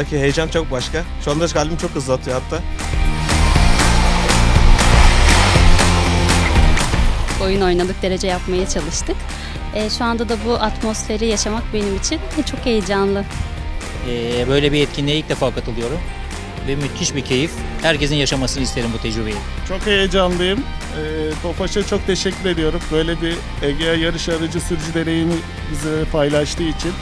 buradaki heyecan çok başka. Şu anda kalbim çok hızlı atıyor hatta. Oyun oynadık, derece yapmaya çalıştık. E, şu anda da bu atmosferi yaşamak benim için e, çok heyecanlı. Ee, böyle bir etkinliğe ilk defa katılıyorum. Ve müthiş bir keyif. Herkesin yaşamasını isterim bu tecrübeyi. Çok heyecanlıyım. Ee, Tofaş'a çok teşekkür ediyorum. Böyle bir Ege yarış aracı sürücü deneyimi bize paylaştığı için.